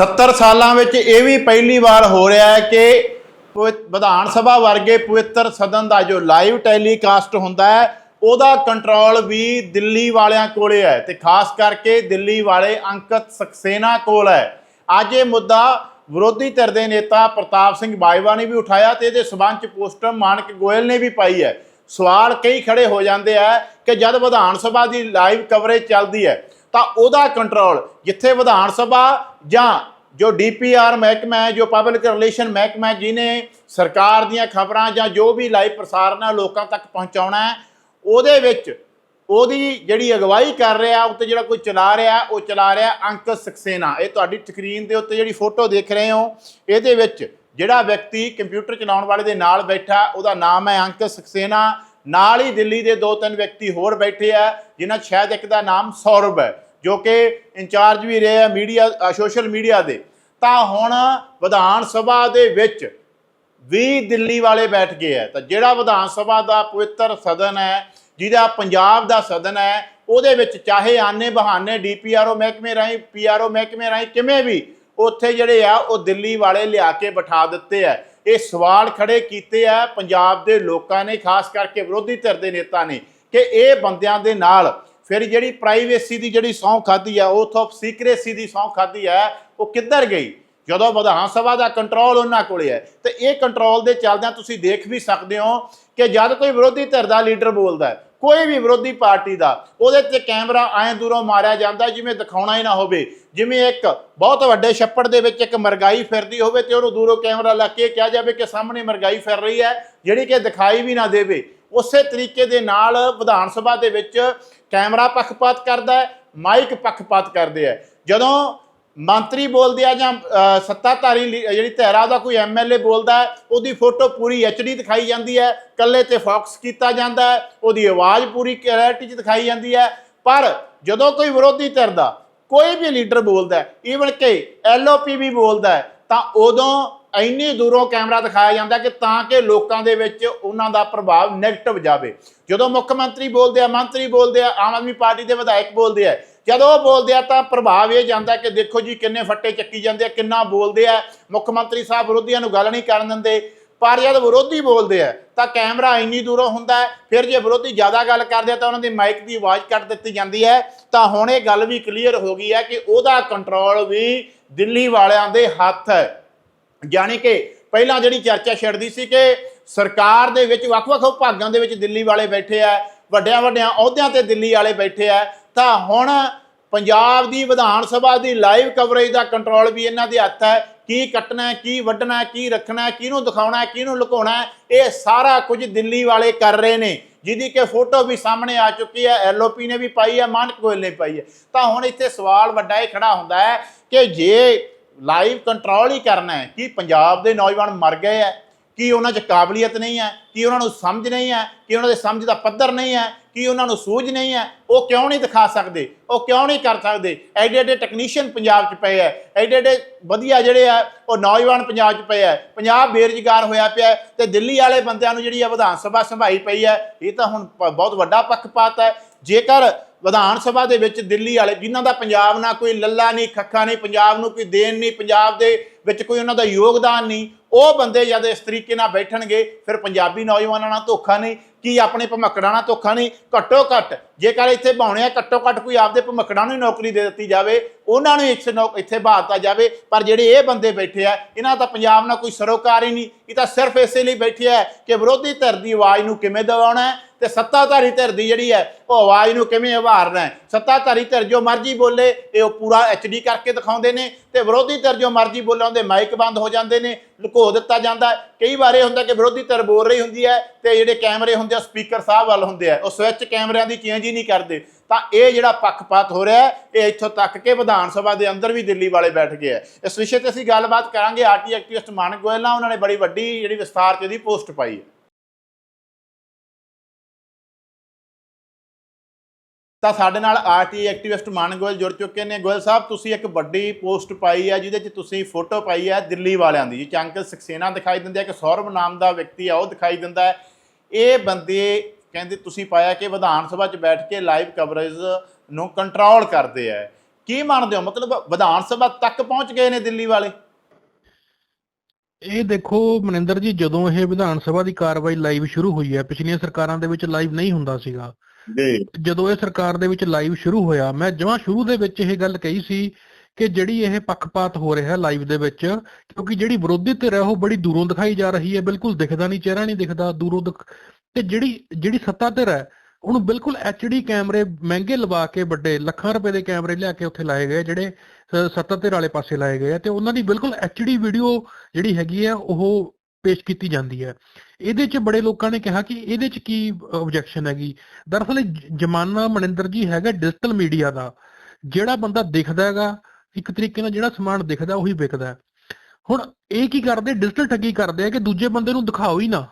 70 ਸਾਲਾਂ ਵਿੱਚ ਇਹ ਵੀ ਪਹਿਲੀ ਵਾਰ ਹੋ ਰਿਹਾ ਹੈ ਕਿ ਪਵਿ- ਵਿਧਾਨ ਸਭਾ ਵਰਗੇ ਪਵਿੱਤਰ ਸਦਨ ਦਾ ਜੋ ਲਾਈਵ ਟੈਲੀਕਾਸਟ ਹੁੰਦਾ ਹੈ, ਉਹਦਾ ਕੰਟਰੋਲ ਵੀ ਦਿੱਲੀ ਵਾਲਿਆਂ ਕੋਲੇ ਹੈ ਤੇ ਖਾਸ ਕਰਕੇ ਦਿੱਲੀ ਵਾਲੇ ਅੰਕਤ ਸਕਸੇਨਾ ਕੋਲ ਹੈ। ਅੱਜ ਇਹ ਮੁੱਦਾ ਵਿਰੋਧੀ ਧਿਰ ਦੇ ਨੇਤਾ ਪ੍ਰਤਾਪ ਸਿੰਘ ਬਾਜਵਾ ਨੇ ਵੀ ਉਠਾਇਆ ਤੇ ਇਹਦੇ ਸਬੰਧ ਚ ਪੋਸਟਰ ਮਾਨਕ ਗੋਇਲ ਨੇ ਵੀ ਪਾਈ ਹੈ। ਸਵਾਲ ਕਈ ਖੜੇ ਹੋ ਜਾਂਦੇ ਆ ਕਿ ਜਦ ਵਿਧਾਨ ਸਭਾ ਦੀ ਲਾਈਵ ਕਵਰੇਜ ਚੱਲਦੀ ਹੈ ਤਾਂ ਉਹਦਾ ਕੰਟਰੋਲ ਜਿੱਥੇ ਵਿਧਾਨ ਸਭਾ ਜਾਂ ਜੋ ਡੀਪੀਆਰ ਮਹਿਕਮਾ ਹੈ ਜੋ ਪਬਲਿਕ ਰਿਲੇਸ਼ਨ ਮਹਿਕਮਾ ਹੈ, ਜਿਹਨੇ ਸਰਕਾਰ ਦੀਆਂ ਖਬਰਾਂ ਜਾਂ ਜੋ ਵੀ ਲਾਈਵ ਪ੍ਰਸਾਰਣ ਹੈ ਲੋਕਾਂ ਤੱਕ ਪਹੁੰਚਾਉਣਾ ਹੈ ਉਹਦੇ ਵਿੱਚ ਉਹਦੀ ਜਿਹੜੀ ਅਗਵਾਈ ਕਰ ਰਿਹਾ ਉੱਤੇ ਜਿਹੜਾ ਕੋਈ ਚਲਾ ਰਿਹਾ ਉਹ ਚਲਾ ਰਿਹਾ ਅੰਕ ਸਕਸੇਨਾ। ਇਹ ਤੁਹਾਡੀ ਸਕਰੀਨ ਦੇ ਉੱਤੇ ਜਿਹੜੀ ਫੋਟੋ ਦੇਖ ਰਹੇ ਹੋ ਇਹਦੇ ਵਿੱਚ ਜਿਹੜਾ ਵਿਅਕਤੀ ਕੰਪਿਊਟਰ ਚਲਾਉਣ ਵਾਲੇ ਦੇ ਨਾਲ ਬੈਠਾ ਉਹਦਾ ਨਾਮ ਹੈ ਅੰਕ ਸਕਸੇਨਾ। ਨਾਲ ਹੀ ਦਿੱਲੀ ਦੇ ਦੋ ਤਿੰਨ ਵਿਅਕਤੀ ਹੋਰ ਬੈਠੇ ਆ, ਜਿਨ੍ਹਾਂ 'ਚ ਸ਼ਾਇਦ ਇੱਕ ਦਾ ਨਾਮ ਸੌਰਵ ਹੈ, ਜੋ ਕਿ ਇੰਚਾਰਜ ਵੀ ਰਹੇ ਆ ਮੀਡੀਆ ਸੋਸ਼ਲ ਮੀਡੀਆ ਦੇ। ਤਾਂ ਹੁਣ ਵਿਧਾਨ ਸਭਾ ਦੇ ਵਿੱਚ ਵੀ ਦਿੱਲੀ ਵਾਲੇ ਬੈਠ ਗਏ ਹੈ ਤਾਂ ਜਿਹੜਾ ਵਿਧਾਨ ਸਭਾ ਦਾ ਪਵਿੱਤਰ ਸਦਨ ਹੈ, ਜਿਹਦਾ ਪੰਜਾਬ ਦਾ ਸਦਨ ਹੈ, ਉਹਦੇ ਵਿੱਚ ਚਾਹੇ ਆਨੇ ਬਹਾਨੇ ਡੀਪੀਆਰਓ ਮਹਿਕਮੇ ਰਾਹੀਂ ਪੀਆਰਓ ਮਹਿਕਮੇ ਰਾਹੀਂ ਕਿਵੇਂ ਵੀ ਉੱਥੇ ਜਿਹੜੇ ਆ, ਉਹ ਦਿੱਲੀ ਵਾਲੇ ਲਿਆ ਕੇ ਬਿਠਾ ਦਿੱਤੇ ਆ। ਇਹ ਸਵਾਲ ਖੜੇ ਕੀਤੇ ਆ ਪੰਜਾਬ ਦੇ ਲੋਕਾਂ ਨੇ, ਖਾਸ ਕਰਕੇ ਵਿਰੋਧੀ ਧਿਰ ਦੇ ਨੇਤਾ ਨੇ, ਕਿ ਇਹ ਬੰਦਿਆਂ ਦੇ ਨਾਲ ਫਿਰ ਜਿਹੜੀ ਪ੍ਰਾਈਵੇਸੀ ਦੀ ਜਿਹੜੀ ਸਹੁੰ ਖਾਦੀ ਆ ਉਹ ਤੋਂ ਸੀਕ੍ਰੇਸੀ ਦੀ ਸਹੁੰ ਖਾਦੀ ਹੈ ਉਹ ਕਿੱਧਰ ਗਈ? ਜਦੋਂ ਵਿਧਾਨ ਸਭਾ ਦਾ ਕੰਟਰੋਲ ਉਹਨਾਂ ਕੋਲੇ ਹੈ ਤੇ ਇਹ ਕੰਟਰੋਲ ਦੇ ਚੱਲਦਿਆਂ ਤੁਸੀਂ ਦੇਖ ਵੀ ਸਕਦੇ ਹੋ ਕਿ ਜਦ ਕੋਈ ਵਿਰੋਧੀ ਧਿਰ ਦਾ ਲੀਡਰ ਬੋਲਦਾ ਕੋਈ ਵੀ ਵਿਰੋਧੀ ਪਾਰਟੀ ਦਾ, ਉਹਦੇ ਤੇ ਕੈਮਰਾ ਐਂ ਦੂਰੋਂ ਮਾਰਿਆ ਜਾਂਦਾ ਜਿਵੇਂ ਦਿਖਾਉਣਾ ਹੀ ਨਾ ਹੋਵੇ। ਜਿਵੇਂ ਇੱਕ ਬਹੁਤ ਵੱਡੇ ਛੱਪੜ ਦੇ ਵਿੱਚ ਇੱਕ ਮਰਗਾਈ ਫਿਰਦੀ ਹੋਵੇ ਤੇ ਉਹਨੂੰ ਦੂਰੋਂ ਕੈਮਰਾ ਲਾ ਕੇ ਕਿਹਾ ਜਾਵੇ ਕਿ ਸਾਹਮਣੇ ਮਰਗਾਈ ਫਿਰ ਰਹੀ ਹੈ, ਜਿਹੜੀ ਕਿ ਦਿਖਾਈ ਵੀ ਨਾ ਦੇਵੇ। ਉਸੇ ਤਰੀਕੇ ਦੇ ਨਾਲ ਵਿਧਾਨ ਸਭਾ ਦੇ ਵਿੱਚ ਕੈਮਰਾ ਪੱਖਪਾਤ ਕਰਦਾ ਹੈ, ਮਾਈਕ ਪੱਖਪਾਤ ਕਰਦੇ ਆ ਜਦੋਂ ਮੰਤਰੀ ਬੋਲਦੇ ਆ ਜਾਂ ਸੱਤਾਧਾਰੀ ਲੀ- ਜਿਹੜੀ ਧੈਰਾ ਦਾ ਕੋਈ ਐਮਐਲਏ ਬੋਲਦਾ ਉਹਦੀ ਫੋਟੋ ਪੂਰੀ ਐਚਡੀ ਦਿਖਾਈ ਜਾਂਦੀ ਹੈ ਕੱਲੇ ਤੇ ਫੋਕਸ ਕੀਤਾ ਜਾਂਦਾ ਹੈ, ਉਹਦੀ ਆਵਾਜ਼ ਪੂਰੀ ਕਲੈਰਿਟੀ 'ਚ ਦਿਖਾਈ ਜਾਂਦੀ ਹੈ। ਪਰ ਜਦੋਂ ਕੋਈ ਵਿਰੋਧੀ ਧਿਰ ਦਾ ਕੋਈ ਵੀ ਲੀਡਰ ਬੋਲਦਾ ਈਵਨ ਕਿ ਐਲਓਪੀ ਵੀ ਬੋਲਦਾ ਤਾਂ ਉਦੋਂ ਇੰਨੀ ਦੂਰੋਂ ਕੈਮਰਾ ਦਿਖਾਇਆ ਜਾਂਦਾ ਕਿ ਤਾਂ ਕਿ ਲੋਕਾਂ ਦੇ ਵਿੱਚ ਉਹਨਾਂ ਦਾ ਪ੍ਰਭਾਵ ਨੈਗੇਟਿਵ ਜਾਵੇ। ਜਦੋਂ ਮੁੱਖ ਮੰਤਰੀ ਬੋਲਦੇ ਆ, ਮੰਤਰੀ ਬੋਲਦੇ ਆ, ਆਮ ਆਦਮੀ ਪਾਰਟੀ ਦੇ ਵਿਧਾਇਕ ਬੋਲਦੇ ਆ ਜਦੋਂ ਬੋਲਦੇ ਆ ਤਾਂ ਪ੍ਰਭਾਵ ਇਹ ਜਾਂਦਾ ਕਿ ਦੇਖੋ ਜੀ ਕਿੰਨੇ ਫੱਟੇ ਚੱਕੀ ਜਾਂਦੇ ਆ, ਕਿੰਨਾ ਬੋਲਦੇ ਆ। ਮੁੱਖ ਮੰਤਰੀ ਸਾਹਿਬ ਵਿਰੋਧੀਆਂ ਨੂੰ ਗੱਲ ਨਹੀਂ ਕਰਨ ਦਿੰਦੇ। ਪਰ ਜਦ ਵਿਰੋਧੀ ਬੋਲਦੇ ਆ, ਤਾਂ ਕੈਮਰਾ ਇੰਨੀ ਦੂਰੋਂ ਹੁੰਦਾ ਫਿਰ ਜੇ ਵਿਰੋਧੀ ਜ਼ਿਆਦਾ ਗੱਲ ਕਰਦੇ ਆ, ਤਾਂ ਉਹਨਾਂ ਦੀ ਮਾਈਕ ਦੀ ਆਵਾਜ਼ ਕੱਟ ਦਿੱਤੀ ਜਾਂਦੀ ਹੈ। ਤਾਂ ਹੁਣ ਇਹ ਗੱਲ ਵੀ ਕਲੀਅਰ ਹੋ ਗਈ ਹੈ ਕਿ ਉਹਦਾ ਕੰਟਰੋਲ ਵੀ ਦਿੱਲੀ ਵਾਲਿਆਂ ਦੇ ਹੱਥ ਹੈ। ਯਾਨੀ ਕਿ ਪਹਿਲਾਂ ਜਿਹੜੀ ਚਰਚਾ ਛਿੜਦੀ ਸੀ ਕਿ ਸਰਕਾਰ ਦੇ ਵਿੱਚ ਵੱਖ-ਵੱਖ ਵਿਭਾਗਾਂ ਦੇ ਵਿੱਚ ਦਿੱਲੀ ਵਾਲੇ ਬੈਠੇ ਆ ਵੱਡਿਆਂ ਵੱਡਿਆਂ ਅਹੁਦਿਆਂ ਤੇ ਦਿੱਲੀ ਵਾਲੇ ਬੈਠੇ ਆ ਤਾਂ ਹੁਣ ਪੰਜਾਬ ਦੀ ਵਿਧਾਨ ਸਭਾ ਦੀ ਲਾਈਵ ਕਵਰੇਜ ਦਾ ਕੰਟਰੋਲ ਵੀ ਇਹਨਾਂ ਦੇ ਹੱਥ ਹੈ। ਕੀ ਕੱਟਣਾ ਕੀ ਵੱਢਣਾ ਕੀ ਰੱਖਣਾ ਕਿਹਨੂੰ ਦਿਖਾਉਣਾ ਕਿਹਨੂੰ ਲੁਕਾਉਣਾ ਇਹ ਸਾਰਾ ਕੁਝ ਦਿੱਲੀ ਵਾਲੇ ਕਰ ਰਹੇ ਨੇ। ਜਿਹਦੀ ਕਿ ਫੋਟੋ ਵੀ ਸਾਹਮਣੇ ਆ ਚੁੱਕੀ ਹੈ ਐਲਓਪੀ ਨੇ ਵੀ ਪਾਈ ਹੈ, ਮਾਨਕ ਗੋਇਲ ਨੇ ਪਾਈ ਹੈ। ਤਾਂ ਹੁਣ ਇੱਥੇ ਸਵਾਲ ਵੱਡਾ ਇਹ ਖੜਾ ਹੁੰਦਾ ਹੈ ਕਿ ਜੇ ਲਾਈਵ ਕੰਟਰੋਲ ਹੀ ਕਰਨਾ ਹੈ, ਕਿ ਪੰਜਾਬ ਦੇ ਨੌਜਵਾਨ ਮਰ ਗਏ ਹੈ? ਕੀ ਉਹਨਾਂ 'ਚ ਕਾਬਲੀਅਤ ਨਹੀਂ ਹੈ? ਕੀ ਉਹਨਾਂ ਨੂੰ ਸਮਝ ਨਹੀਂ ਹੈ? ਕੀ ਉਹਨਾਂ ਦੇ ਸਮਝ ਦਾ ਪੱਧਰ ਨਹੀਂ ਹੈ? ਕੀ ਉਹਨਾਂ ਨੂੰ ਸੂਝ ਨਹੀਂ ਹੈ? ਉਹ ਕਿਉਂ ਨਹੀਂ ਦਿਖਾ ਸਕਦੇ? ਉਹ ਕਿਉਂ ਨਹੀਂ ਕਰ ਸਕਦੇ? ਐਡੇ ਐਡੇ ਟੈਕਨੀਸ਼ੀਅਨ ਪੰਜਾਬ 'ਚ ਪਏ ਐ ਐਡੇ ਐਡੇ ਵਧੀਆ ਜਿਹੜੇ ਆ, ਉਹ ਨੌਜਵਾਨ ਪੰਜਾਬ 'ਚ ਪਏ ਐ ਪੰਜਾਬ ਬੇਰੁਜ਼ਗਾਰ ਹੋਇਆ ਪਿਆ ਹੈ ਤੇ ਦਿੱਲੀ ਵਾਲੇ ਬੰਦਿਆਂ ਨੂੰ ਜਿਹੜੀ ਆ ਵਿਧਾਨ ਸਭਾ ਸੰਭਾਈ ਪਈ ਹੈ, ਇਹ ਤਾਂ ਹੁਣ ਪ- ਬਹੁਤ ਵੱਡਾ ਪੱਖਪਾਤ ਹੈ। ਜੇਕਰ ਵਿਧਾਨ ਸਭਾ ਦੇ ਵਿੱਚ ਦਿੱਲੀ ਵਾਲੇ, ਜਿਨ੍ਹਾਂ ਦਾ ਪੰਜਾਬ ਨਾਲ ਕੋਈ ਲੱਲਾ ਨਹੀਂ, ਖੱਖਾ ਨਹੀਂ, ਪੰਜਾਬ ਨੂੰ ਕੋਈ ਦੇਣ ਨਹੀਂ, ਪੰਜਾਬ ਦੇ ਵਿੱਚ ਕੋਈ ਉਹਨਾਂ ਦਾ ਯੋਗਦਾਨ ਨਹੀਂ ਉਹ ਬੰਦੇ ਜਦ ਇਸ ਤਰੀਕੇ ਨਾਲ ਬੈਠਣਗੇ ਫਿਰ ਪੰਜਾਬੀ ਨੌਜਵਾਨਾਂ ਨਾਲ ਧੋਖਾ ਨਹੀਂ ਕਿ ਆਪਣੇ ਭਮਕੜਾਂ ਨਾਲ ਧੋਖਾ ਨਹੀਂ? ਘੱਟੋ ਘੱਟ, ਜੇਕਰ ਇੱਥੇ ਬਾਉਣੇ ਆ, ਘੱਟੋ ਘੱਟ ਕੋਈ ਆਪਦੇ ਭਮਕੜਾਂ ਨੂੰ ਹੀ ਨੌਕਰੀ ਦੇ ਦਿੱਤੀ ਜਾਵੇ, ਉਹਨਾਂ ਨੂੰ ਇੱਥੇ ਨੌ- ਇੱਥੇ ਬਾਤਾ ਜਾਵੇ। ਪਰ ਜਿਹੜੇ ਇਹ ਬੰਦੇ ਬੈਠੇ ਆ, ਇਹਨਾਂ ਦਾ ਪੰਜਾਬ ਨਾਲ ਕੋਈ ਸਰੋਕਾਰ ਹੀ ਨਹੀਂ। ਇਹ ਤਾਂ ਸਿਰਫ ਇਸੇ ਲਈ ਬੈਠੇ ਆ ਕਿ ਵਿਰੋਧੀ ਧਿਰ ਦੀ ਆਵਾਜ਼ ਨੂੰ ਕਿਵੇਂ ਦਬਾਉਣਾ ਹੈ ਤੇ ਸੱਤਾਧਾਰੀ ਧਿਰ ਦੀ ਜਿਹੜੀ ਹੈ, ਉਹ ਆਵਾਜ਼ ਨੂੰ ਕਿਵੇਂ ਉਭਾਰਨਾ ਹੈ। ਸੱਤਾਧਾਰੀ ਧਿਰ ਜੋ ਮਰਜ਼ੀ ਬੋਲੇ, ਇਹ ਉਹ ਪੂਰਾ ਐਚਡੀ ਕਰਕੇ ਦਿਖਾਉਂਦੇ ਨੇ ਤੇ ਵਿਰੋਧੀ ਧਿਰ ਜੋ ਮਰਜ਼ੀ ਬੋਲੇ, ਉਹਦੇ ਮਾਈਕ ਬੰਦ ਹੋ ਜਾਂਦੇ ਨੇ, ਲੁਕੋ ਦਿੱਤਾ ਜਾਂਦਾ ਕਈ ਵਾਰ ਇਹ ਹੁੰਦਾ ਕਿ ਵਿਰੋਧੀ ਧਿਰ ਬੋਲ ਰਹੀ ਹੁੰਦੀ ਹੈ ਤੇ ਜਿਹੜੇ ਕੈਮਰੇ ਹੁੰਦੇ ਆ ਸਪੀਕਰ ਸਾਹਿਬ ਵੱਲ ਹੁੰਦੇ ਆ, ਉਹ ਸਵਿਚ ਕੈਮਰਿਆਂ ਦੀ ਚੇਂਜ ਹੀ ਨਹੀਂ ਕਰਦੇ। ਤਾਂ ਇਹ ਜਿਹੜਾ ਪੱਖਪਾਤ ਹੋ ਰਿਹਾ ਇਹ ਇੱਥੋਂ ਤੱਕ ਕਿ ਵਿਧਾਨ ਸਭਾ ਦੇ ਅੰਦਰ ਵੀ ਦਿੱਲੀ ਵਾਲੇ ਬੈਠ ਗਏ ਆ। ਇਸ ਵਿਸ਼ੇ ਤੇ ਅਸੀਂ ਗੱਲਬਾਤ ਕਰਾਂਗੇ ਆਰਟੀ ਐਕਟਿਵਿਸਟ ਮਾਨਕ ਗੋਇਲ ਨਾਲ, ਉਹਨਾਂ ਨੇ ਬੜੀ ਵੱਡੀ ਜਿਹੜੀ ਵਿਸਥਾਰ ਚ ਇਹਦੀ ਪੋਸਟ ਪਾਈ ਹੈ। ਤਾਂ ਸਾਡੇ ਨਾਲ ਆਰਟੀ ਐਕਟਿਵਿਸਟ ਮਾਨ ਗੋਇਲ ਜੁੜ ਚੁੱਕੇ ਨੇ। ਗੋਇਲ ਸਾਹਿਬ, ਤੁਸੀਂ ਇੱਕ ਵੱਡੀ ਪੋਸਟ ਪਾਈ ਹੈ, ਜਿਹਦੇ 'ਚ ਤੁਸੀਂ ਫੋਟੋ ਪਾਈ ਹੈ ਦਿੱਲੀ ਵਾਲਿਆਂ ਦੀ। ਜਿਹ ਅੰਕਲ ਸਕਸੇਨਾ ਦਿਖਾਈ ਦਿੰਦੇ ਆ ਕਿ ਸੌਰਵ ਨਾਮ ਦਾ ਵਿਅਕਤੀ ਆ, ਉਹ ਦਿਖਾਈ ਦਿੰਦਾ ਹੈ। ਇਹ ਬੰਦੇ ਕਹਿੰਦੇ ਤੁਸੀਂ ਪਾਇਆ ਕਿ ਵਿਧਾਨ ਸਭਾ 'ਚ ਬੈਠ ਕੇ ਲਾਈਵ ਕਵਰੇਜ ਨੂੰ ਕੰਟਰੋਲ ਕਰਦੇ ਆ। ਕੀ ਮੰਨਦੇ ਹੋ? ਮਤਲਬ ਵਿਧਾਨ ਸਭਾ ਤੱਕ ਪਹੁੰਚ ਗਏ ਨੇ ਦਿੱਲੀ ਵਾਲੇ? ਇਹ ਦੇਖੋ ਮਨਿੰਦਰ ਜੀ ਜਦੋਂ ਇਹ ਵਿਧਾਨ ਸਭਾ ਦੀ ਕਾਰਵਾਈ ਲਾਈਵ ਸ਼ੁਰੂ ਹੋਈ ਹੈ ਪਿਛਲੀਆਂ ਸਰਕਾਰਾਂ ਦੇ ਵਿੱਚ ਲਾਈਵ ਨਹੀਂ ਹੁੰਦਾ ਸੀਗਾ। ਜੀ। ਜਦੋਂ ਇਹ ਸਰਕਾਰ ਦੇ ਵਿੱਚ ਲਾਈਵ ਸ਼ੁਰੂ ਹੋਇਆ ਮੈਂ ਜਮਾਂ ਸ਼ੁਰੂ ਦੇ ਵਿੱਚ ਇਹ ਗੱਲ ਕਹੀ ਸੀ ਕਿ ਜਿਹੜੀ ਇਹ ਪੱਖਪਾਤ ਹੋ ਰਿਹਾ ਲਾਈਵ ਦੇ ਵਿੱਚ, ਕਿਉਂਕਿ ਜਿਹੜੀ ਵਿਰੋਧੀ ਧਿਰ ਹੈ ਉਹ ਬੜੀ ਦੂਰੋਂ ਦਿਖਾਈ ਜਾ ਰਹੀ ਹੈ, ਬਿਲਕੁਲ ਦਿਖਦਾ ਨਹੀਂ, ਚਿਹਰਾ ਨਹੀਂ ਦਿਖਦਾ, ਦੂਰੋਂ ਤੇ ਜਿਹੜੀ ਜਿਹੜੀ ਸੱਤਾ ਧਿਰ ਹੈ, ਉਹਨੂੰ ਬਿਲਕੁਲ ਐਚਡੀ ਕੈਮਰੇ ਮਹਿੰਗੇ ਲਵਾ ਕੇ ਵੱਡੇ, ਲੱਖਾਂ ਰੁਪਏ ਦੇ ਕੈਮਰੇ ਲਿਆ ਕੇ ਉੱਥੇ ਲਾਏ ਗਏ, ਜਿਹੜੇ ਸੱਤਾ ਧਿਰ ਵਾਲੇ ਪਾਸੇ ਲਾਏ ਗਏ ਆ, ਤੇ ਉਹਨਾਂ ਦੀ ਬਿਲਕੁਲ ਐਚਡੀ ਵੀਡੀਓ ਜਿਹੜੀ ਹੈਗੀ ਹੈ ਉਹ ਪੇਸ਼ ਕੀਤੀ ਜਾਂਦੀ ਹੈ। ਇਹਦੇ 'ਚ ਬੜੇ ਲੋਕਾਂ ਨੇ ਕਿਹਾ ਕਿ ਇਹਦੇ 'ਚ ਕੀ ਆਬਜੈਕਸ਼ਨ ਹੈਗੀ? ਦਰਅਸਲ ਇਹ ਜ਼ਮਾਨਾ ਮਨਿੰਦਰ ਜੀ ਹੈਗਾ ਡਿਜੀਟਲ ਮੀਡੀਆ ਦਾ, ਜਿਹੜਾ ਬੰਦਾ ਦਿਖਦਾ ਹੈਗਾ ਇੱਕ ਤਰੀਕੇ ਨਾਲ ਜਿਹੜਾ ਸਮਾਨ ਦਿਖਦਾ ਉਹੀ ਵਿਕਦਾ। ਹੁਣ ਇਹ ਕੀ ਕਰਦੇ? ਡਿਜੀਟਲ ਠੱਗੀ ਕਰਦੇ ਆ ਕਿ ਦੂਜੇ ਬੰਦੇ ਨੂੰ ਦਿਖਾਓ ਹੀ ਨਾ।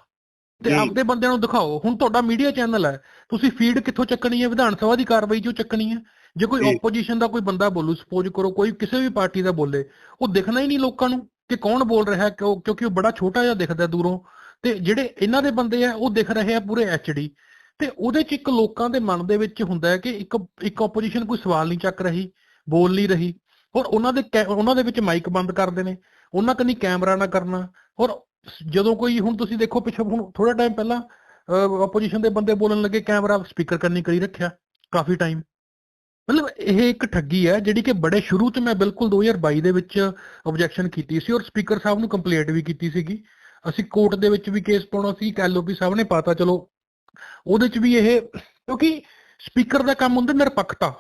ਤੇ। ਆਪਦੇ ਬੰਦਿਆਂ ਨੂੰ ਦਿਖਾਓ। ਹੁਣ ਤੁਹਾਡਾ ਮੀਡੀਆ ਚੈਨਲ ਹੈ। ਤੁਸੀਂ ਫੀਡ ਕਿੱਥੋਂ ਚੱਕਣੀ ਹੈ? ਵਿਧਾਨ ਸਭਾ ਦੀ ਕਾਰਵਾਈ ਚੋਂ ਚੱਕਣੀ ਹੈ। ਜੇ ਕੋਈ। ਆਪੋਜੀਸ਼ਨ ਦਾ ਕੋਈ ਬੰਦਾ ਬੋਲੂ ਸਪੋਜ਼ ਕਰੋ ਕੋਈ ਕਿਸੇ ਵੀ ਪਾਰਟੀ ਦਾ ਬੋਲੇ ਉਹ ਦਿਖਣਾ ਹੀ ਨਹੀਂ ਲੋਕਾਂ ਨੂੰ ਕਿ ਕੌਣ ਬੋਲ ਰਿਹਾ ਕਿਉਂਕਿ ਉਹ ਬੜਾ ਛੋਟਾ ਜਿਹਾ ਦਿਖਦਾ ਦੂਰੋਂ। ਤੇ ਜਿਹੜੇ ਇਹਨਾਂ ਦੇ ਬੰਦੇ ਆ ਉਹ ਦਿਖ ਰਹੇ ਆ ਪੂਰੇ ਐਚਡੀ ਤੇ ਉਹਦੇ ਚ ਇੱਕ ਲੋਕਾਂ ਦੇ ਮਨ ਦੇ ਵਿੱਚ ਹੁੰਦਾ ਹੈ ਕਿ ਇੱਕ ਇੱਕ ਆਪੋਜੀਸ਼ਨ ਕੋਈ ਸਵਾਲ ਨਹੀਂ ਚੱਕ ਰਹੀ ਬੋਲ ਨਹੀਂ ਰਹੀ। ਔਰ ਉਹਨਾਂ ਦੇ ਕੈ- ਉਹਨਾਂ ਦੇ ਵਿੱਚ ਮਾਈਕ ਬੰਦ ਕਰਦੇ ਨੇ, ਉਹਨਾਂ ਕਨੀ ਕੈਮਰਾ ਨਾ ਕਰਨਾ ਔਰ ਜਦੋਂ ਕੋਈ ਹੁਣ ਤੁਸੀਂ ਦੇਖੋ ਪਿੱਛੇ ਹੁਣ ਥੋੜਾ ਟਾਈਮ ਪਹਿਲਾਂ ਆਪੋਜੀਸ਼ਨ ਦੇ ਬੰਦੇ ਬੋਲਣ ਲੱਗੇ ਕੈਮਰਾ ਸਪੀਕਰ ਕਰਨੀ ਕਰੀ ਰੱਖਿਆ, ਕਾਫੀ ਟਾਈਮ ਮਤਲਬ ਇਹ ਇੱਕ ਠੱਗੀ ਹੈ, ਜਿਹੜੀ ਕਿ ਬੜੇ ਸ਼ੁਰੂ ਚ ਮੈਂ ਬਿਲਕੁਲ 2022 ਦੇ ਵਿੱਚ ਆਬਜੈਕਸ਼ਨ ਕੀਤੀ ਸੀ, ਔਰ ਸਪੀਕਰ ਸਾਹਿਬ ਨੂੰ ਕੰਪਲੇਂਟ ਵੀ ਕੀਤੀ ਸੀਗੀ। ਅਸੀਂ ਕੋਰਟ ਦੇ ਵਿੱਚ ਵੀ ਕੇਸ ਪਾਉਣਾ ਸੀ ਐਲਓਪੀ ਸਾਹਿਬ ਨੇ ਪਾਤਾ, ਚਲੋ। ਉਹਦੇ ਚ ਵੀ ਇਹ, ਕਿਉਂਕਿ ਸਪੀਕਰ ਦਾ ਕੰਮ ਹੁੰਦਾ ਨਿਰਪੱਖਤਾ।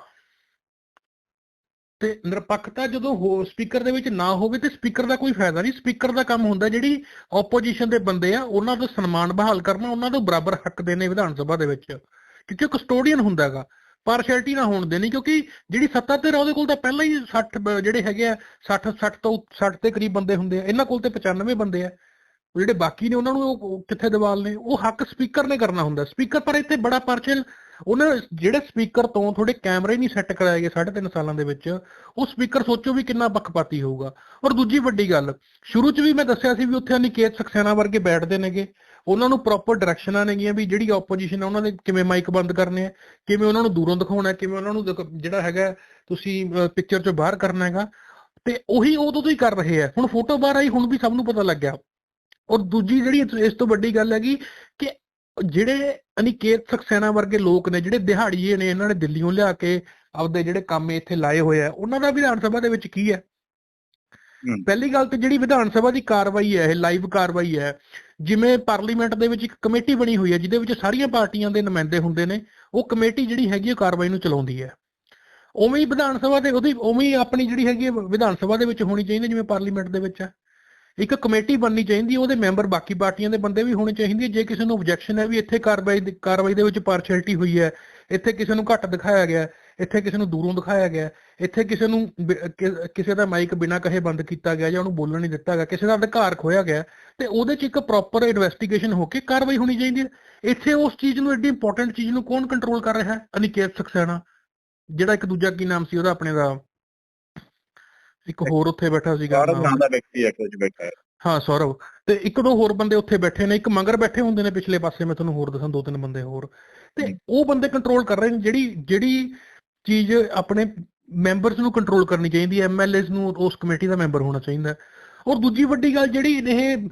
ਤੇ ਨਿਰਪੱਖਤਾ ਜਦੋਂ ਹੋ ਸਪੀਕਰ ਦੇ ਵਿੱਚ ਨਾ ਹੋਵੇ ਤੇ ਸਪੀਕਰ ਦਾ ਕੋਈ ਫਾਇਦਾ ਨਹੀਂ। ਸਪੀਕਰ ਦਾ ਕੰਮ ਹੁੰਦਾ ਜਿਹੜੀ ਆਪੋਜੀਸ਼ਨ ਦੇ ਬੰਦੇ ਆ, ਉਹਨਾਂ ਦਾ ਸਨਮਾਨ ਬਹਾਲ ਕਰਨਾ, ਉਹਨਾਂ ਨੂੰ ਬਰਾਬਰ ਹੱਕ ਦੇਣੇ ਵਿਧਾਨ ਸਭਾ ਦੇ ਵਿੱਚ। ਕਿਉਂਕਿ ਕਸਟੋਡੀਅਨ ਹੁੰਦਾ ਹੈਗਾ ਪਾਰਸ਼ੈਲਿਟੀ ਨਾ ਹੋਣ ਦੇਣੀ, ਕਿਉਂਕਿ ਜਿਹੜੀ ਸੱਤਾ ਧਿਰ ਉਹਦੇ ਕੋਲ ਤਾਂ ਪਹਿਲਾਂ ਹੀ 60 ਜਿਹੜੇ ਹੈਗੇ ਆ 60 60 ਤੋਂ 60 ਦੇ ਕਰੀਬ ਬੰਦੇ ਹੁੰਦੇ ਆ, ਇਹਨਾਂ ਕੋਲ ਤੇ 95 ਬੰਦੇ ਆ। ਉਹ ਜਿਹੜੇ ਬਾਕੀ ਨੇ ਉਹਨਾਂ ਨੂੰ ਉਹ- ਕਿੱਥੇ ਦਿਵਾਲ ਨੇ, ਉਹ ਹੱਕ ਸਪੀਕਰ ਨੇ ਕਰਨਾ ਹੁੰਦਾ। ਸਪੀਕਰ ਪਰ ਇੱਥੇ ਬੜਾ ਪਾਰਸ਼ਲ ਉਹਨਾਂ ਜਿਹੜੇ ਸਪੀਕਰ ਤੋਂ ਥੋੜੇ ਕੈਮਰੇ ਨਹੀਂ ਸੈੱਟ ਕਰਾਏ ਗਏ 3.5 ਸਾਲਾਂ ਦੇ ਵਿੱਚ, ਉਹ ਸਪੀਕਰ ਸੋਚੋ ਵੀ ਕਿੰਨਾ ਪੱਖਪਾਤੀ ਹੋਊਗਾ। ਔਰ ਦੂਜੀ ਵੱਡੀ ਗੱਲ, ਸ਼ੁਰੂ 'ਚ ਵੀ ਮੈਂ ਦੱਸਿਆ ਸੀ ਵੀ ਉੱਥੇ ਅਨਿਕੇਤ ਸਕਸੈਨਾ ਵਰਗੇ ਬੈਠਦੇ ਨੇਗੇ। ਉਹਨਾਂ ਨੂੰ ਪ੍ਰੋਪਰ ਡਾਇਰੈਕਸ਼ਨਾਂ ਨੇਗੀਆਂ ਵੀ ਜਿਹੜੀ ਆਪੋਜੀਸ਼ਨ ਆ, ਉਹਨਾਂ ਦੇ ਕਿਵੇਂ ਮਾਈਕ ਬੰਦ ਕਰਨੇ ਆ, ਕਿਵੇਂ ਉਹਨਾਂ ਨੂੰ ਦੂਰੋਂ ਦਿਖਾਉਣਾ, ਕਿਵੇਂ ਉਹਨਾਂ ਨੂੰ ਜਿਹੜਾ ਹੈਗਾ ਤੁਸੀਂ ਪਿਕਚਰ 'ਚੋਂ ਬਾਹਰ ਕਰਨਾ ਹੈਗਾ। ਤੇ ਉਹੀ ਉਦੋਂ ਤੋਂ ਹੀ ਕਰ ਰਹੇ ਆ। ਹੁਣ ਫੋਟੋ ਬਾਹਰ ਆਈ, ਹੁਣ ਵੀ ਸਭ ਨੂੰ ਪਤਾ ਲੱਗ ਗਿਆ। ਔਰ ਦੂਜੀ ਜਿਹੜੀ ਇਸ- ਤੋਂ ਵੱਡੀ ਗੱਲ ਹੈਗੀ ਕਿ ਜਿਹੜੇ ਅਨਿਕੇਤ ਸਕਸੈਨਾ ਵਰਗੇ ਲੋਕ ਨੇ ਜਿਹੜੇ ਦਿਹਾੜੀਏ ਨੇ ਇਹਨਾਂ ਨੇ ਦਿੱਲੀੋਂ ਲਿਆ ਕੇ ਆਪਦੇ ਜਿਹੜੇ ਕੰਮ ਇੱਥੇ ਲਾਏ ਹੋਏ ਆ ਉਹਨਾਂ ਦਾ ਵਿਧਾਨ ਸਭਾ ਦੇ ਵਿੱਚ ਕੀ ਹੈ। ਪਹਿਲੀ ਗੱਲ ਤੇ ਜਿਹੜੀ ਵਿਧਾਨ ਸਭਾ ਦੀ ਕਾਰਵਾਈ ਹੈ ਇਹ ਲਾਈਵ ਕਾਰਵਾਈ ਹੈ ਜਿਵੇਂ ਪਾਰਲੀਮੈਂਟ ਦੇ ਵਿੱਚ ਇੱਕ ਕਮੇਟੀ ਬਣੀ ਹੋਈ ਹੈ ਜਿਹਦੇ ਵਿੱਚ ਸਾਰੀਆਂ ਪਾਰਟੀਆਂ ਦੇ ਨੁਮਾਇੰਦੇ ਹੁੰਦੇ ਨੇ ਉਹ ਕਮੇਟੀ ਜਿਹੜੀ ਹੈਗੀ ਉਹ ਕਾਰਵਾਈ ਨੂੰ ਚਲਾਉਂਦੀ ਹੈ। ਉਵੇਂ ਹੀ ਵਿਧਾਨ ਸਭਾ ਦੇ ਉਹਦੀ ਉਵੇਂ ਹੀ ਆਪਣੀ ਜਿਹੜੀ ਹੈਗੀ ਵਿਧਾਨ ਸਭਾ ਦੇ ਵਿੱਚ ਹੋਣੀ ਚਾਹੀਦੀ ਜਿਵੇਂ ਪਾਰਲੀਮੈਂਟ ਦੇ ਵਿੱਚ ਹੈ। ਇੱਕ ਕਮੇਟੀ ਬਣਨੀ ਚਾਹੀਦੀ ਹੈ ਉਹਦੇ ਮੈਂਬਰ ਬਾਕੀ ਪਾਰਟੀਆਂ ਦੇ ਬੰਦੇ ਵੀ ਹੋਣੇ ਚਾਹੀਦੇ ਹੈ। ਜੇ ਕਿਸੇ ਨੂੰ ਆਬਜੈਕਸ਼ਨ ਹੈ ਵੀ ਇੱਥੇ ਕਾਰਵਾਈ ਦੀ- ਕਾਰਵਾਈ ਦੇ ਵਿੱਚ ਪਾਰਸ਼ੈਲਿਟੀ ਹੋਈ ਹੈ ਇੱਥੇ ਕਿਸੇ ਨੂੰ ਘੱਟ ਦਿਖਾਇਆ ਗਿਆ ਹੈ, ਇੱਥੇ ਕਿਸੇ ਨੂੰ ਦੂਰੋਂ ਦਿਖਾਇਆ ਗਿਆ ਹੈ, ਇੱਥੇ ਕਿਸੇ ਨੂੰ ਬਿ- ਕਿ- ਕਿਸੇ ਦਾ ਮਾਈਕ ਬਿਨਾਂ ਕਹੇ ਬੰਦ ਕੀਤਾ ਗਿਆ ਜਾਂ ਉਹਨੂੰ ਬੋਲਣ ਨਹੀਂ ਦਿੱਤਾ ਗਿਆ ਕਿਸੇ ਦਾ ਅਧਿਕਾਰ ਖੋਇਆ ਗਿਆ ਤੇ ਉਹਦੇ 'ਚ ਇੱਕ ਪ੍ਰੋਪਰ ਇਨਵੈਸਟੀਗੇਸ਼ਨ ਹੋ ਕੇ ਕਾਰਵਾਈ ਹੋਣੀ ਚਾਹੀਦੀ ਹੈ। ਇੱਥੇ ਉਸ ਚੀਜ਼ ਨੂੰ ਐਡੀ ਇੰਪੋਰਟੈਂਟ ਚੀਜ਼ ਨੂੰ ਕੌਣ ਕੰਟਰੋਲ ਕਰ ਰਿਹਾ ਹੈ? ਅਨਿਕੇਤ ਸਕਸੈਨਾ ਜਿਹੜਾ ਇੱਕ ਦੂਜਾ ਕੀ ਨਾਮ ਸੀ ਉਹਦਾ ਆਪਣੇ ਦਾ? ਇੱਕ ਹੋਰ ਉੱਥੇ ਬੈਠਾ ਸੀਗਾ ਗੌਰਵ ਨਾਮ- ਦਾ ਵਿਅਕਤੀ ਹੈ ਕੁਝ ਬੈਠਾ ਹੈ। ਹਾਂ ਸੌਰਵ। ਤੇ ਇੱਕ ਦੋ ਹੋਰ ਬੰਦੇ ਉੱਥੇ ਬੈਠੇ ਨੇ ਇੱਕ ਮੰਗਰ ਬੈਠੇ ਹੁੰਦੇ ਨੇ ਪਿਛਲੇ ਪਾਸੇ ਮੈਂ ਤੁਹਾਨੂੰ ਹੋਰ ਦੱਸਾਂ ਦੋ ਤਿੰਨ ਬੰਦੇ ਹੋਰ। ਤੇ। ਉਹ ਬੰਦੇ ਕੰਟਰੋਲ ਕਰ ਰਹੇ ਨੇ ਜਿਹੜੀ ਜਿਹੜੀ ਚੀਜ਼ ਆਪਣੇ ਮੈਂਬਰਸ ਨੂੰ ਕੰਟਰੋਲ ਕਰਨੀ ਚਾਹੀਦੀ ਹੈ ਐਮਐਲਏਸ ਨੂੰ ਉਸ ਕਮੇਟੀ ਦਾ ਮੈਂਬਰ ਹੋਣਾ ਚਾਹੀਦਾ। ਔਰ ਦੂਜੀ ਵੱਡੀ ਗੱਲ ਜਿਹੜੀ ਇਹ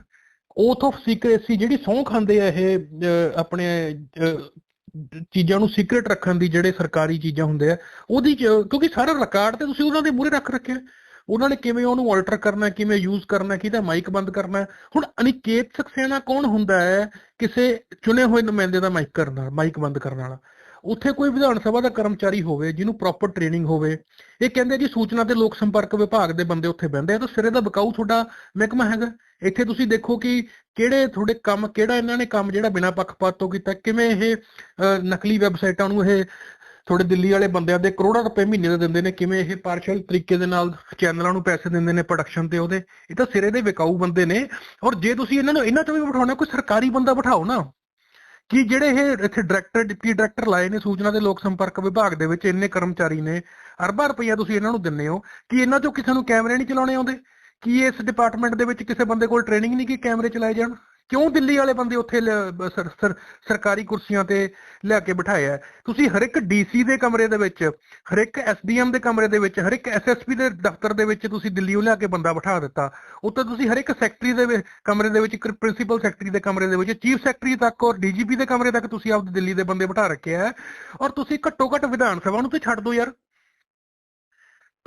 ਓਥ ਆਫ ਸੀਕ੍ਰੇਸੀ ਜਿਹੜੀ ਸਹੁੰ ਖਾਂਦੇ ਆ ਇਹ ਆਪਣੇ ਚੀਜ਼ਾਂ ਨੂੰ ਸੀਕ੍ਰੇਟ ਰੱਖਣ ਦੀ ਜਿਹੜੇ ਸਰਕਾਰੀ ਚੀਜ਼ਾਂ ਹੁੰਦੇ ਆ ਉਹਦੀ ਕਿਉਂਕਿ ਸਾਰਾ ਰਿਕਾਰਡ ਤੇ ਤੁਸੀਂ ਉਹਨਾਂ ਦੇ ਮੂਹਰੇ ਰੱਖ ਰੱਖਿਆ। ਉਹਨਾਂ ਨੇ ਕਿਵੇਂ ਉਹਨੂੰ ਆਲਟਰ ਕਰਨਾ ਕਿਵੇਂ ਯੂਜ਼ ਕਰਨਾ ਕਿਹਦਾ ਮਾਈਕ ਬੰਦ ਕਰਨਾ। ਹੁਣ ਅਨਿਕੇਤ ਸਕਸੈਨਾ ਕੌਣ ਹੁੰਦਾ ਹੈ? ਕਿਸੇ ਚੁਣੇ ਹੋਏ ਨੁਮਾਇੰਦੇ ਦਾ ਮਾਈਕ ਕਰਨ ਮਾਈਕ ਬੰਦ ਕਰਨ ਵਾਲਾ। ਉੱਥੇ ਕੋਈ ਵਿਧਾਨ ਸਭਾ ਦਾ ਕਰਮਚਾਰੀ ਹੋਵੇ ਜਿਹਨੂੰ ਪ੍ਰੋਪਰ ਟ੍ਰੇਨਿੰਗ ਹੋਵੇ ਇਹ ਕਹਿੰਦੇ ਜੀ ਸੂਚਨਾ ਤੇ ਲੋਕ ਸੰਪਰਕ ਵਿਭਾਗ ਦੇ ਬੰਦੇ ਉੱਥੇ ਬਹਿੰਦੇ ਆ ਤਾਂ ਸਿਰੇ ਦਾ ਬਕਾਊ ਤੁਹਾਡਾ ਮਹਿਕਮਾ ਹੈਗਾ। ਇੱਥੇ ਤੁਸੀਂ ਦੇਖੋ ਕਿ ਕਿਹੜੇ ਤੁਹਾਡੇ ਕੰਮ ਕਿਹੜਾ ਇਹਨਾਂ ਨੇ ਕੰਮ ਜਿਹੜਾ ਬਿਨਾਂ ਪੱਖਪਾਤ ਤੋਂ ਕੀਤਾ ਕਿਵੇਂ ਇਹ ਅਹ, ਨਕਲੀ ਵੈਬਸਾਈਟਾਂ ਨੂੰ ਇਹ ਤੁਹਾਡੇ ਦਿੱਲੀ ਵਾਲੇ ਬੰਦਿਆਂ ਦੇ ਕਰੋੜਾਂ ਰੁਪਏ ਮਹੀਨੇ ਦੇ ਦਿੰਦੇ ਨੇ, ਕਿਵੇਂ ਇਹ ਪਾਰਸ਼ਲ ਤਰੀਕੇ ਦੇ ਨਾਲ ਚੈਨਲਾਂ ਨੂੰ ਪੈਸੇ ਦਿੰਦੇ ਨੇ ਪ੍ਰੋਡਕਸ਼ਨ ਤੇ ਉਹਦੇ, ਇਹ ਤਾਂ ਸਿਰੇ ਦੇ ਵਿਕਾਊ ਬੰਦੇ ਨੇ। ਔਰ ਜੇ ਤੁਸੀਂ ਇਹਨਾਂ ਨੂੰ, ਇਹਨਾਂ ਤੋਂ ਵੀ ਬਿਠਾਉਣਾ, ਕੋਈ ਸਰਕਾਰੀ ਬੰਦਾ ਬਿਠਾਓ ਨਾ। ਕਿ ਜਿਹੜੇ ਇਹ ਇੱਥੇ ਡਾਇਰੈਕਟਰ ਡਿਪਟੀ ਡਾਇਰੈਕਟਰ ਲਾਏ ਨੇ ਸੂਚਨਾ ਤੇ ਲੋਕ ਸੰਪਰਕ ਵਿਭਾਗ ਦੇ ਵਿੱਚ, ਇੰਨੇ ਕਰਮਚਾਰੀ ਨੇ, ਅਰਬਾਂ ਰੁਪਈਆ ਤੁਸੀਂ ਇਹਨਾਂ ਨੂੰ ਦਿੰਦੇ ਹੋ। ਕਿ ਇਹਨਾਂ ਚੋਂ ਕਿਸੇ ਨੂੰ ਕੈਮਰੇ ਨਹੀਂ ਚਲਾਉਣੇ ਆਉਂਦੇ? ਕੀ ਇਸ ਡਿਪਾਰਟਮੈਂਟ ਦੇ ਵਿੱਚ ਕਿਸੇ ਬੰਦੇ ਕੋਲ ਟ੍ਰੇਨਿੰਗ ਨਹੀਂ ਕਿ ਕੈਮਰੇ ਚਲਾਏ ਜਾਣ? ਕਿਉਂ ਦਿੱਲੀ ਵਾਲੇ ਬੰਦੇ ਉੱਥੇ ਲਿਆ- ਸਰਕਾਰੀ ਕੁਰਸੀਆਂ ਤੇ ਲਿਆ ਕੇ ਬਿਠਾਇਆ? ਹੈ? ਤੁਸੀਂ ਹਰ ਇੱਕ ਡੀਸੀ ਦੇ ਕਮਰੇ ਦੇ ਵਿੱਚ, ਹਰ ਇੱਕ ਐਸਡੀਐਮ ਦੇ ਕਮਰੇ ਦੇ ਵਿੱਚ, ਹਰ ਇੱਕ ਐਸਐਸਪੀ ਦੇ ਦਫ਼ਤਰ ਦੇ ਵਿੱਚ ਤੁਸੀਂ ਦਿੱਲੀੋਂ ਲਿਆ ਕੇ ਬੰਦਾ ਬਿਠਾ ਦਿੱਤਾ। ਉੱਤੇ ਤੁਸੀਂ ਹਰ ਇੱਕ ਸੈਕਟਰੀ ਦੇ ਕਮਰੇ ਦੇ ਵਿੱਚ, ਇੱਕ ਪ੍ਰਿੰਸੀਪਲ ਸੈਕਟਰੀ ਦੇ ਕਮਰੇ ਦੇ ਵਿੱਚ, ਚੀਫ ਸੈਕਟਰੀ ਤੱਕ ਔਰ ਡੀਜੀਪੀ ਦੇ ਕਮਰੇ ਤੱਕ ਤੁਸੀਂ ਆਪ ਦਿੱਲੀ ਦੇ ਬੰਦੇ ਬਿਠਾ ਰੱਖਿਆ ਹੈ। ਔਰ ਤੁਸੀਂ ਘੱਟੋ ਘੱਟ ਵਿਧਾਨ ਸਭਾ ਨੂੰ ਤੇ ਛੱਡ ਦਿਓ ਯਾਰ।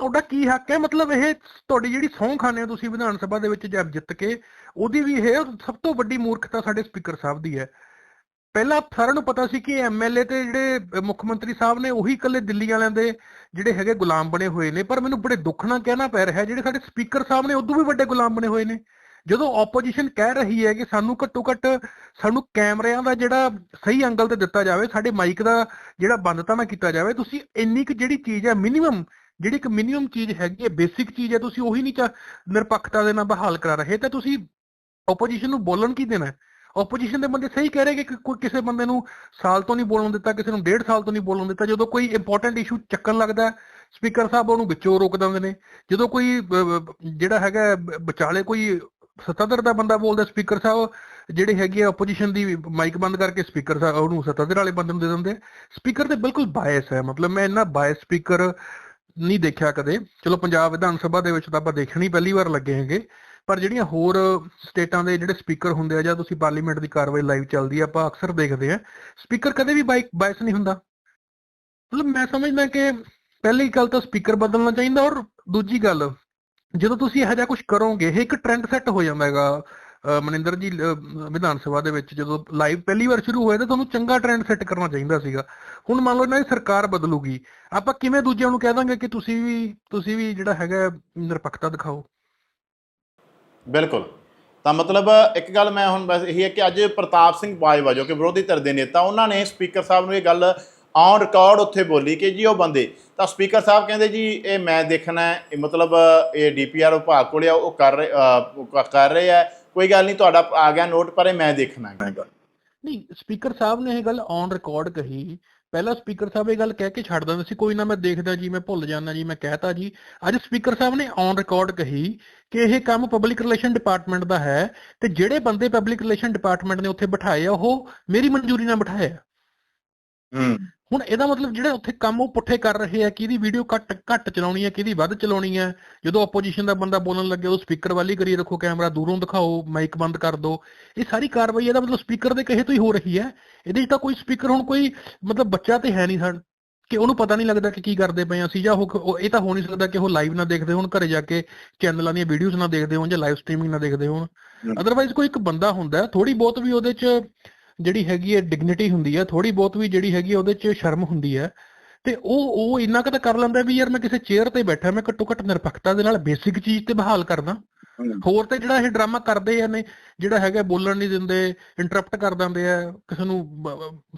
ਤੁਹਾਡਾ ਕੀ ਹੱਕ ਹੈ? ਮਤਲਬ ਇਹ ਤੁਹਾਡੀ ਜਿਹੜੀ ਸਹੁੰ ਖਾਣੇ ਹੋ ਤੁਸੀਂ ਵਿਧਾਨ ਸਭਾ ਦੇ ਵਿੱਚ ਜਦ ਜਿੱਤ ਕੇ, ਉਹਦੀ ਵੀ ਇਹ ਸਭ ਤੋਂ ਵੱਡੀ ਮੂਰਖਤਾ ਸਾਡੇ ਸਪੀਕਰ ਸਾਹਿਬ ਦੀ ਹੈ। ਪਹਿਲਾਂ ਸਾਰਿਆਂ ਨੂੰ ਪਤਾ ਸੀ ਕਿ ਐਮਐਲਏ ਤੇ ਜਿਹੜੇ ਮੁੱਖ ਮੰਤਰੀ ਸਾਹਿਬ ਨੇ ਉਹੀ ਇਕੱਲੇ ਦਿੱਲੀ ਵਾਲਿਆਂ ਦੇ ਜਿਹੜੇ ਹੈਗੇ ਗੁਲਾਮ ਬਣੇ ਹੋਏ ਨੇ, ਪਰ ਮੈਨੂੰ ਬੜੇ ਦੁੱਖ ਨਾਲ ਕਹਿਣਾ ਪੈ ਰਿਹਾ ਜਿਹੜੇ ਸਾਡੇ ਸਪੀਕਰ ਸਾਹਿਬ ਨੇ ਉਦੋਂ ਵੀ ਵੱਡੇ ਗੁਲਾਮ ਬਣੇ ਹੋਏ ਨੇ। ਜਦੋਂ ਆਪੋਜੀਸ਼ਨ ਕਹਿ ਰਹੀ ਹੈ ਕਿ ਸਾਨੂੰ ਘੱਟੋ ਘੱਟ ਸਾਨੂੰ ਕੈਮਰਿਆਂ ਦਾ ਜਿਹੜਾ ਸਹੀ ਐਂਗਲ ਤੇ ਦਿੱਤਾ ਜਾਵੇ, ਸਾਡੇ ਮਾਈਕ ਦਾ ਜਿਹੜਾ ਬੰਦ ਤਾਂ ਨਾ ਕੀਤਾ ਜਾਵੇ, ਤੁਸੀਂ ਇੰਨੀ ਕੁ ਜਿਹੜੀ ਚੀਜ਼ ਹੈ ਮਿਨੀਮਮ ਜਿਹੜੀ ਇੱਕ ਮਿਨੀਮਮ ਚੀਜ਼ ਹੈਗੀ ਹੈ ਬੇਸਿਕ ਚੀਜ਼ ਹੈ, ਤੁਸੀਂ ਉਹੀ ਨਹੀਂ ਨਿਰਪੱਖਤਾ ਦੇ ਨਾਲ ਬਹਾਲ ਕਰਾ ਰਹੇ। ਤਾਂ ਤੁਸੀਂ ਆਪੋਜੀਸ਼ਨ ਨੂੰ ਬੋਲਣ ਕੀ ਦੇਣਾ ਆਪੋਜੀਸ਼ਨ ਦੇ ਬੰਦੇ ਸਹੀ ਕਹਿ ਰਹੇ ਕਿ ਕੋਈ ਕਿਸੇ ਬੰਦੇ ਨੂੰ ਸਾਲ ਤੋਂ ਨਹੀਂ ਬੋਲਣ ਦਿੱਤਾ, ਕਿਸੇ ਨੂੰ ਡੇਢ ਸਾਲ ਤੋਂ ਨਹੀਂ ਬੋਲਣ ਦਿੱਤਾ। ਜਦੋਂ ਕੋਈ ਇੰਪੋਰਟੈਂਟ ਇਸ਼ੂ ਚੱਕਣ ਲੱਗਦਾ ਸਪੀਕਰ ਸਾਹਿਬ ਉਹਨੂੰ ਵਿੱਚੋਂ ਰੋਕ ਦਿੰਦੇ ਨੇ। ਜਦੋਂ ਕੋਈ ਜਿਹੜਾ ਹੈਗਾ ਵਿਚਾਲੇ ਕੋਈ ਸਤਦਰ ਦਾ ਬੰਦਾ ਬੋਲਦਾ ਸਪੀਕਰ ਸਾਹਿਬ, ਜਿਹੜੇ ਹੈਗੇ ਆਪੋਜੀਸ਼ਨ ਦੀ ਮਾਈਕ ਬੰਦ ਕਰਕੇ ਸਪੀਕਰ ਸਾਹਿਬ ਉਹਨੂੰ ਸਤਦਰ ਵਾਲੇ ਬੰਦੇ ਨੂੰ ਦੇ ਦਿੰਦੇ ਸਪੀਕਰ ਤੇ ਬਿਲਕੁਲ ਬਾਇਸ ਹੈ। ਮਤਲਬ ਮੈਂ ਇੰਨਾ ਬਾਇਸ ਸਪੀਕਰ ਨਹੀਂ ਦੇਖਿਆ ਕਦੇ। ਚਲੋ ਪੰਜਾਬ ਵਿਧਾਨ ਸਭਾ ਦੇ ਵਿੱਚ ਤਾਂ ਆਪਾਂ ਦੇਖਣੀ ਪਹਿਲੀ ਵਾਰ ਲੱਗੇ ਹੈਗੇ। ਪਰ ਜਿਹੜੀਆਂ ਹੋਰ ਸਟੇਟਾਂ ਦੇ ਜਿਹੜੇ ਸਪੀਕਰ ਹੁੰਦੇ ਆ ਜਾਂ ਤੁਸੀਂ ਪਾਰਲੀਮੈਂਟ ਦੀ ਕਾਰਵਾਈ ਲਾਈਵ ਚੱਲਦੀ ਆ, ਆਪਾਂ ਅਕਸਰ ਦੇਖਦੇ ਆ। ਸਪੀਕਰ ਕਦੇ ਵੀ ਬਾਇਸ ਨਹੀਂ ਹੁੰਦਾ। ਮਤਲਬ ਮੈਂ ਸਮਝਦਾ ਕਿ ਪਹਿਲੀ ਗੱਲ ਤਾਂ ਸਪੀਕਰ ਬਦਲਣਾ ਚਾਹੀਦਾ ਔਰ ਦੂਜੀ ਗੱਲ, ਜਦੋਂ ਤੁਸੀਂ ਇਹੋ ਜਿਹਾ ਕੁਝ ਕਰੋਗੇ, ਇਹ ਇੱਕ ਟ੍ਰੈਂਡ ਸੈੱਟ ਹੋ ਜਾਂਦਾ ਹੈਗਾ। ਮਨਿੰਦਰ ਜੀ ਵਿਧਾਨ ਸਭਾ ਦੇ ਵਿੱਚ ਜਦੋਂ ਲਾਈਵ ਪਹਿਲੀ ਵਾਰ ਸ਼ੁਰੂ ਹੋਇਆ ਤਾਂ ਤੁਹਾਨੂੰ ਚੰਗਾ ਟ੍ਰੈਂਡ ਸੈੱਟ ਕਰਨਾ ਚਾਹੀਦਾ ਸੀਗਾ। ਹੁਣ ਮੰਨ ਲਓ ਇਹਨਾਂ ਦੀ ਸਰਕਾਰ ਬਦਲੂਗੀ। ਆਪਾਂ ਕਿਵੇਂ ਦੂਜਿਆਂ ਨੂੰ ਕਹਿ ਦਾਂਗੇ ਕਿ ਤੁਸੀਂ ਵੀ ਤੁਸੀਂ ਵੀ ਜਿਹੜਾ ਹੈਗਾ ਨਿਰਪੱਖਤਾ ਦਿਖਾਓ? ਬਿਲਕੁਲ। ਤਾਂ ਮਤਲਬ ਇੱਕ ਗੱਲ ਮੈਂ ਹੁਣ ਬਸ ਇਹੀ ਹੈ ਕਿ ਅੱਜ ਪ੍ਰਤਾਪ ਸਿੰਘ ਬਾਜਵਾ, ਜੋ ਕਿ ਵਿਰੋਧੀ ਧਿਰ ਦੇ ਨੇਤਾ, ਉਹਨਾਂ ਨੇ ਸਪੀਕਰ ਸਾਹਿਬ ਨੂੰ ਇਹ ਗੱਲ ਔਨ ਰਿਕਾਰਡ ਉੱਥੇ ਬੋਲੀ ਕਿ ਜੀ ਉਹ ਬੰਦੇ, ਤਾਂ ਸਪੀਕਰ ਸਾਹਿਬ ਕਹਿੰਦੇ ਜੀ, ਇਹ ਮੈਂ ਦੇਖਣਾ ਹੈ, ਇਹ ਮਤਲਬ ਇਹ ਡੀਪੀਆਰ ਵਿਭਾਗ ਕੋਲ ਆ, ਉਹ ਕਰ ਰਹੇ ਕਰ ਰਹੇ ਹੈ ਕੋਈ ਗੱਲ ਨਹੀਂ ਤੁਹਾਡਾ ਆ ਗਿਆ ਨੋਟ ਪਰ ਇਹ ਮੈਂ ਦੇਖਣਾ। ਹੈ ਨਹੀਂ ਸਪੀਕਰ ਸਾਹਿਬ ਨੇ ਇਹ ਗੱਲ ਔਨ ਰਿਕਾਰਡ ਕਹੀ। ਪਹਿਲਾਂ ਸਪੀਕਰ ਸਾਹਿਬ ਇਹ ਗੱਲ ਕਹਿ ਕੇ ਛੱਡ ਦਿੰਦੇ ਸੀ ਕੋਈ ਨਾ ਮੈਂ ਦੇਖਦਾ ਜੀ ਮੈਂ ਭੁੱਲ ਜਾਂਦਾ ਜੀ ਮੈਂ ਕਹਿਤਾ ਜੀ। ਅੱਜ ਸਪੀਕਰ ਸਾਹਿਬ ਨੇ ਔਨ ਰਿਕਾਰਡ ਕਹੀ ਕਿ ਇਹ ਕੰਮ ਪਬਲਿਕ ਰਿਲੇਸ਼ਨ ਡਿਪਾਰਟਮੈਂਟ ਦਾ ਹੈ ਤੇ ਜਿਹੜੇ ਬੰਦੇ ਪਬਲਿਕ ਰਿਲੇਸ਼ਨ ਡਿਪਾਰਟਮੈਂਟ ਨੇ ਉੱਥੇ ਬਿਠਾਏ ਆ ਉਹ ਮੇਰੀ ਮਨਜ਼ੂਰੀ ਨਾਲ ਬਿਠਾਏ ਆ। ਹੂੰ। ਹੁਣ ਇਹਦਾ ਮਤਲਬ ਜਿਹੜੇ ਉੱਥੇ ਕੰਮ ਉਹ ਪੁੱਠੇ ਕਰ ਰਹੇ ਆ ਕਿਹਦੀ ਵੀਡੀਓ ਘੱਟ ਘੱਟ ਚਲਾਉਣੀ ਹੈ ਕਿਹਦੀ ਵੱਧ ਚਲਾਉਣੀ ਹੈ ਜਦੋਂ ਆਪੋਜੀਸ਼ਨ ਦਾ ਬੰਦਾ ਬੋਲਣ ਲੱਗੇ ਉਹ ਸਪੀਕਰ ਵਾਲੀ ਕਰੀ ਰੱਖੋ ਕੈਮਰਾ ਦੂਰੋਂ ਦਿਖਾਓ ਮਾਈਕ ਬੰਦ ਕਰ ਦਿਓ ਇਹ ਸਾਰੀ ਕਾਰਵਾਈ ਇਹਦਾ ਮਤਲਬ ਸਪੀਕਰ ਦੇ ਕਹੇ ਤੋਂ ਹੀ ਹੋ ਰਹੀ ਹੈ ਇਹਦੇ 'ਚ ਤਾਂ ਕੋਈ ਸਪੀਕਰ ਹੁਣ ਕੋਈ ਮਤਲਬ ਬੱਚਾ ਤੇ ਹੈ ਨਹੀਂ ਸਨ ਕਿ ਉਹਨੂੰ ਪਤਾ ਨਹੀਂ ਲੱਗਦਾ ਕਿ ਕੀ ਕਰਦੇ ਪਏ ਆ ਅਸੀਂ ਜਾਂ ਉਹ- ਇਹ ਤਾਂ ਹੋ ਨਹੀਂ ਸਕਦਾ ਕਿ ਉਹ ਲਾਈਵ ਨਾ ਦੇਖਦੇ ਹੋਣ ਘਰੇ ਜਾ ਕੇ ਚੈਨਲਾਂ ਦੀਆਂ ਵੀਡੀਓਜ਼ ਨਾ ਦੇਖਦੇ ਹੋਣ ਜਾਂ ਲਾਈਵ ਸਟ੍ਰੀਮਿੰਗ ਨਾ ਦੇਖਦੇ ਹੋਣ ਅਦਰਵਾਈਜ਼ ਕੋਈ ਇੱਕ ਬੰਦਾ ਹੁੰਦਾ ਥੋੜੀ ਬਹੁਤ ਵੀ ਉਹਦੇ 'ਚ ਜਿਹੜੀ ਹੈਗੀ ਹੈ ਡਿਗਨਿਟੀ ਹੁੰਦੀ ਹੈ ਥੋੜੀ ਬਹੁਤ ਵੀ ਜਿਹੜੀ ਹੈਗੀ ਉਹਦੇ 'ਚ ਸ਼ਰਮ ਹੁੰਦੀ ਹੈ ਤੇ ਉਹ ਉਹ ਇੰਨਾ ਕੁ ਤਾਂ ਕਰ ਲੈਂਦਾ ਵੀ ਯਾਰ ਮੈਂ ਕਿਸੇ ਚੇਅਰ ਤੇ ਬੈਠਾ ਮੈਂ ਘੱਟੋ ਘੱਟ ਨਿਰਪੱਖਤਾ ਦੇ ਨਾਲ ਬੇਸਿਕ ਚੀਜ਼ ਤੇ ਬਹਾਲ ਕਰਦਾ। ਹੋਰ ਤੇ ਜਿਹੜਾ ਇਹ ਡਰਾਮਾ ਕਰਦੇ ਆ ਨੇ ਜਿਹੜਾ ਹੈਗਾ ਬੋਲਣ ਨਹੀਂ ਦਿੰਦੇ ਇੰਟਰਰਪਟ ਕਰ ਦਿੰਦੇ ਆ ਕਿਸੇ ਨੂੰ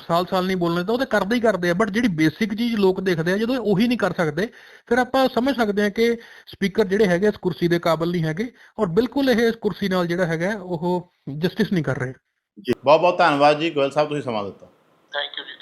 ਸਾਲ ਸਾਲ ਨਹੀਂ ਬੋਲਣ ਦਿੰਦੇ ਉਹ ਤੇ ਕਰਦੇ ਹੀ ਕਰਦੇ ਆ ਬਟ ਜਿਹੜੀ ਬੇਸਿਕ ਚੀਜ਼ ਲੋਕ ਦੇਖਦੇ ਆ ਜਦੋਂ ਉਹੀ ਨਹੀਂ ਕਰ ਸਕਦੇ ਫਿਰ ਆਪਾਂ ਸਮਝ ਸਕਦੇ ਆ ਕਿ ਸਪੀਕਰ ਜਿਹੜੇ ਹੈਗੇ ਇਸ ਕੁਰਸੀ ਦੇ ਕਾਬਿਲ ਨਹੀਂ ਹੈਗੇ ਔਰ ਬਿਲਕੁਲ ਇਹ ਇਸ ਕੁਰਸੀ ਨਾਲ ਜਿਹੜਾ ਹੈਗਾ ਉਹ ਜਸਟਿਸ ਨਹੀਂ ਕਰ ਰਹੇ। ਜੀ। ਬਹੁਤ ਬਹੁਤ ਧੰਨਵਾਦ ਜੀ। ਗੋਇਲ ਸਾਹਿਬ ਤੁਸੀਂ ਸਮਾਂ ਦਿੱਤਾ। ਥੈਂਕ ਯੂ ਜੀ।